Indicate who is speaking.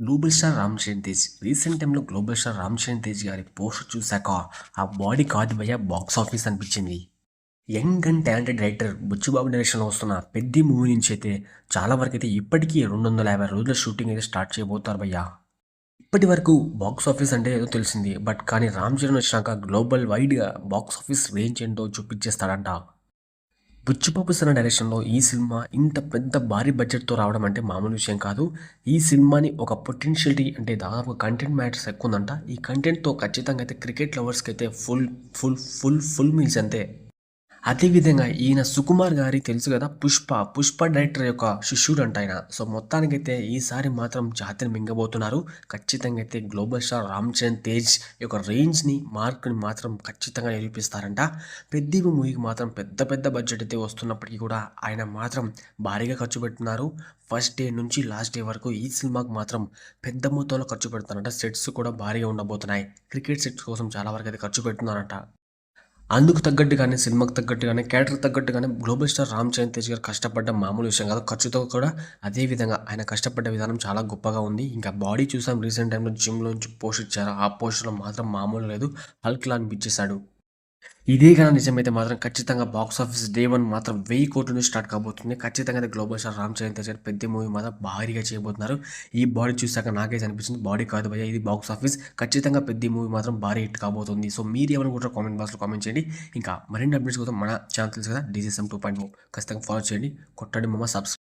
Speaker 1: Global star Ram Charan Tej recent టైంలో global star Ram Charan Tej గారి post చూశాక ఆ బాడీ కాదు భయ బాక్స్ ఆఫీస్ అనిపించింది. Young and talented director Buchibabu డైరెక్షన్లో వస్తున్న పెద్ద మూవీ నుంచి అయితే చాలా వరకు అయితే ఇప్పటికీ రెండు వందల యాభై రోజుల షూటింగ్ అయితే స్టార్ట్ చేయబోతారు భయ్యా. ఇప్పటి వరకు బాక్స్ ఆఫీస్ అంటే ఏదో తెలిసింది బట్ కానీ రామ్ చరణ్ వచ్చినాక గ్లోబల్ వైడ్గా బాక్స్ ఆఫీస్ రేంజ్ ఏంటో చూపించేస్తాడంట. బుచ్చిబాబు సన్న డైరెక్షన్లో ఈ సినిమా ఇంత పెద్ద భారీ బడ్జెట్తో రావడం అంటే మామూలు విషయం కాదు. ఈ సినిమాని ఒక పొటెన్షియల్టీ అంటే దాదాపు కంటెంట్ మ్యాటర్స్ ఎక్కువ ఉందంట. ఈ కంటెంట్తో ఖచ్చితంగా అయితే క్రికెట్ లవర్స్కి అయితే full full full full meals అంతే. అదేవిధంగా ఈయన సుకుమార్ గారి తెలుసు కదా పుష్ప. పుష్ప డైరెక్టర్ యొక్క శిష్యుడు అంట ఆయన. సో మొత్తానికైతే ఈసారి మాత్రం జాతిని మింగబోతున్నారు. ఖచ్చితంగా అయితే గ్లోబల్ స్టార్ రామ్ చరణ్ తేజ్ యొక్క రేంజ్ని మార్క్ని మాత్రం ఖచ్చితంగా నిరూపిస్తారంట. పెద్ద మూవీకి మాత్రం పెద్ద పెద్ద బడ్జెట్ అయితే వస్తున్నప్పటికీ కూడా ఆయన మాత్రం భారీగా ఖర్చు పెడుతున్నారు. ఫస్ట్ డే నుంచి లాస్ట్ డే వరకు ఈ సినిమాకి మాత్రం పెద్ద మొత్తంలో ఖర్చు పెడుతున్నారంట. సెట్స్ కూడా భారీగా ఉండబోతున్నాయి. క్రికెట్ సెట్స్ కోసం చాలా వరకు అయితే ఖర్చు పెడుతున్నారంట. అందుకు తగ్గట్టుగానే సినిమాకు తగ్గట్టుగానే క్యారెక్టర్ తగ్గట్టుగానే గ్లోబల్ స్టార్ రామ్ చరణ్ తేజ్ గారు కష్టపడ్డ మామూలు విషయం కాదు. ఖర్చుతో కూడా అదే విధంగా ఆయన కష్టపడ్డ విధానం చాలా గొప్పగా ఉంది. ఇంకా బాడీ చూసాం రీసెంట్ టైంలో జిమ్లోంచి పోస్ట్ ఇచ్చారు. ఆ పోస్ట్లో మాత్రం మామూలు లేదు. హల్క్లా అనిపించేశాడు. ఇదే కానీ నిజమైతే మాత్రం ఖచ్చితంగా బాక్స్ ఆఫీస్ డే వన్ మాత్రం వెయ్యి కోట్ల నుంచి స్టార్ట్ కాబోతుంది. ఖచ్చితంగా అయితే గ్లోబల్ స్టార్ రామ్ చరణ్ తెచ్చిన పెద్ద మూవీ మాత్రం భారీగా చేయబోతున్నారు. ఈ బాడీ చూసాక నాకైతే అనిపించింది బాడీ కాదు భయ ఇది బాక్స్ ఆఫీస్. ఖచ్చితంగా పెద్ద మూవీ మాత్రం భారీ హిట్ కాబోతుంది. సో మీరు ఏమనుకుంటారో కామెంట్ బాక్స్లో కామెంట్ చేయండి. ఇంకా మరిన్ని అప్డేట్స్ కోసం మన ఛానల్ తెలుసు కదా డీజీఎస్ఎం టూ పాయింట్ ఖచ్చితంగా ఫాలో చేయండి. కొట్టండి మమ్మ సబ్స్క్రైబ్